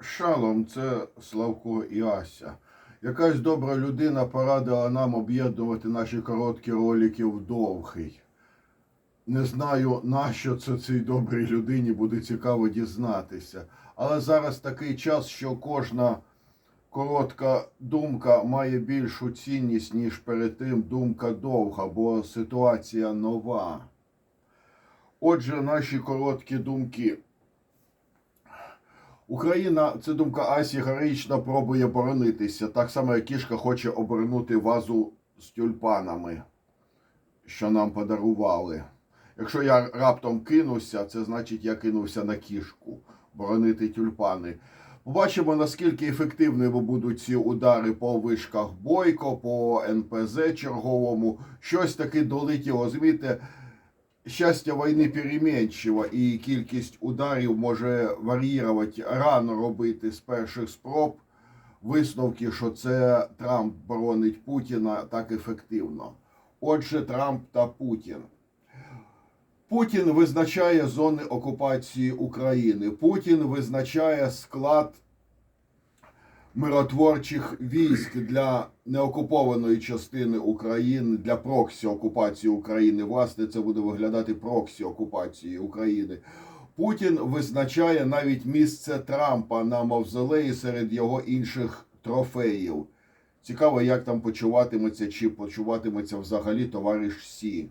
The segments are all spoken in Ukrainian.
Шалом, це Славко і Ася. Якась добра людина порадила нам об'єднувати наші короткі ролики в довгий. Не знаю, нащо це цій добрій людині буде цікаво дізнатися. Але зараз такий час, що кожна коротка думка має більшу цінність, ніж перед тим думка довга, бо ситуація нова. Отже, наші короткі думки. Україна, це думка Асі, героїчно пробує боронитися, так само, як кішка хоче обернути вазу з тюльпанами, що нам подарували. Якщо я раптом кинуся, це значить я кинувся на кішку боронити тюльпани. Побачимо, наскільки ефективними будуть ці удари по вишках Бойко, по НПЗ черговому. Щось таки долетіло. Розумієте, щастя війни перемінчиво, і кількість ударів може варіювати рано робити з перших спроб. Висновки, що це Трамп боронить Путіна так ефективно. Отже, Трамп та Путін. Путін визначає зони окупації України. Путін визначає склад миротворчих військ для неокупованої частини України для проксі окупації України. Власне, це буде виглядати проксі окупації України. Путін визначає навіть місце Трампа на мавзолеї серед його інших трофеїв. Цікаво, як там почуватиметься чи почуватиметься взагалі товариш Сі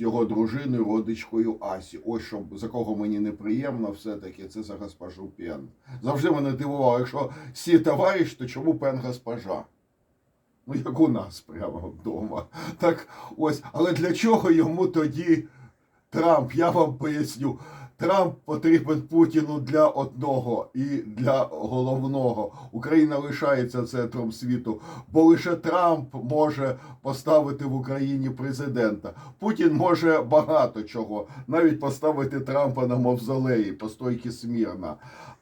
його дружиною, родичкою Асі. Ось що за кого мені неприємно, все-таки це за госпожу Пен. Завжди мене дивувало, якщо Сі товариш, то чому Пен госпожа? Ну, як у нас прямо вдома. Так ось, але для чого йому тоді Трамп? Я вам поясню. Трамп потрібен Путіну для одного і для головного. Україна лишається центром світу, бо лише Трамп може поставити в Україні президента. Путін може багато чого, навіть поставити Трампа на мавзолеї по стойки смірна.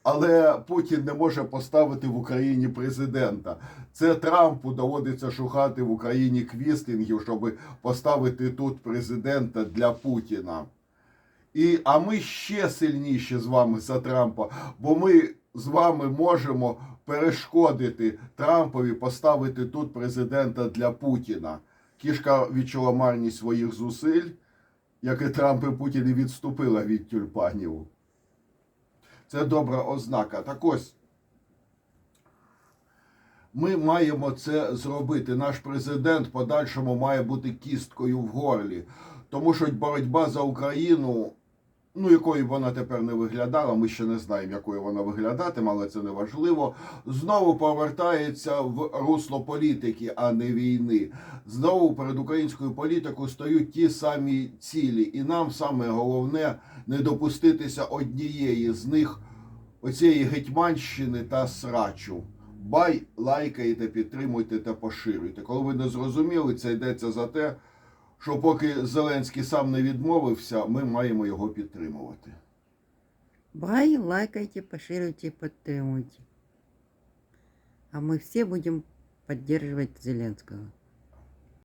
Але Путін не може поставити в Україні президента. Це Трампу доводиться шукати в Україні квістингів, щоб поставити тут президента для Путіна. І, а ми ще сильніші з вами за Трампа, бо ми з вами можемо перешкодити Трампові поставити тут президента для Путіна. Кішка відчула марність своїх зусиль, як і Трамп і Путін і відступила від тюльпанів. Це добра ознака. Так ось. Ми маємо це зробити. Наш президент подальшому має бути кісткою в горлі. Тому що боротьба за Україну, ну якою б вона тепер не виглядала, ми ще не знаємо, якою вона виглядатиме, але це не важливо. Знову повертається в русло політики, а не війни. Знову перед українською політикою стоять ті самі цілі, і нам саме головне не допуститися однієї з них оцієї гетьманщини та срачу. Бай, лайкайте, підтримуйте та поширюйте. Коли ви не зрозуміли, це йдеться за те, що поки Зеленський сам не відмовився, ми маємо його підтримувати. Бай, лайкайте, поширюйте, підтримуйте. А мы все будем поддерживать Зеленского.